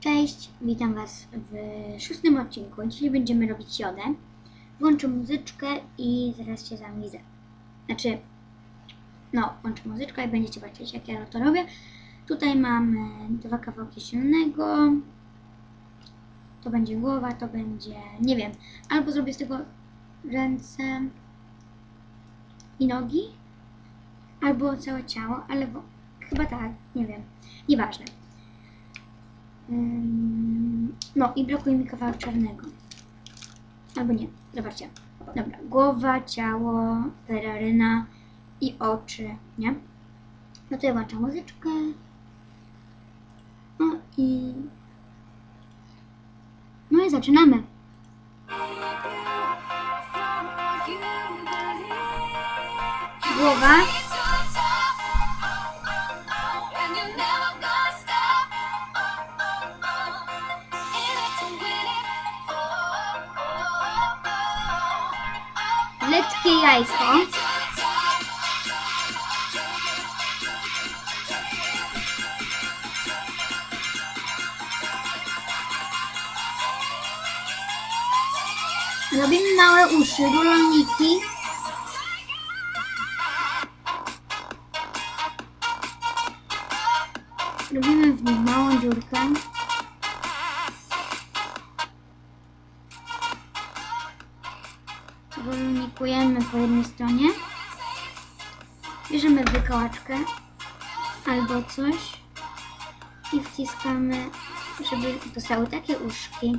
Cześć, witam Was w szóstym odcinku. Dzisiaj będziemy robić jodę. Włączę muzyczkę i zaraz się z Wami widzę. Znaczy, no, włączę muzyczkę i będziecie patrzeć, jak ja to robię. Tutaj mamy dwa kawałki silnego. To będzie głowa, to będzie, nie wiem, albo zrobię z tego ręce i nogi, albo całe ciało, ale chyba tak, nie wiem, nieważne. No i brakuje mi kawałek czarnego. Albo nie, zobaczcie. Dobra, głowa, ciało, peleryna i oczy, nie? No to ja włączam muzyczkę. No i... No i zaczynamy. Głowa, letkie jajko. Robimy małe uszy, rolniki. Robimy w nich małą dziurkę. Rolnikujemy po jednej stronie. Bierzemy wykałaczkę albo coś i wciskamy, żeby dostały takie uszki.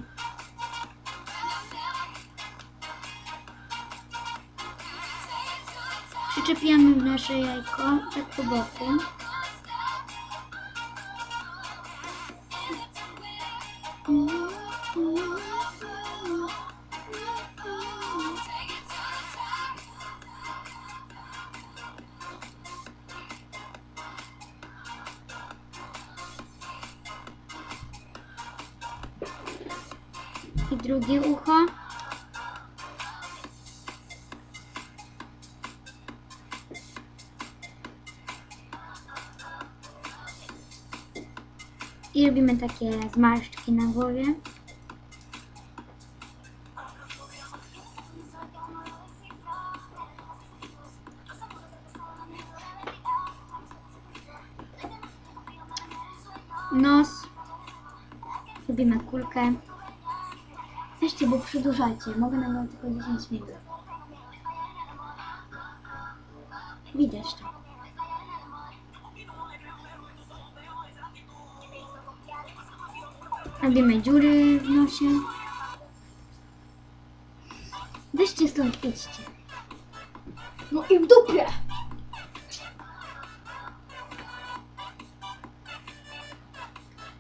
Przyczepiamy nasze jajko tak po boku. I drugie ucho. I robimy takie zmarszczki na głowie. Nos. Robimy kulkę. Weźcie, bo przedłużajcie. Mogę nagrać tylko 10 minut. Widać to. Robimy dziury w nosie. Weźcie stąd, idźcie. No i w dupie!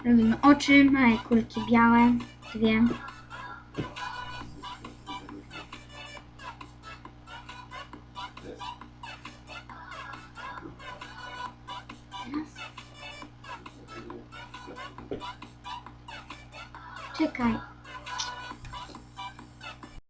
Robimy oczy, małe kulki białe, dwie. Czekaj.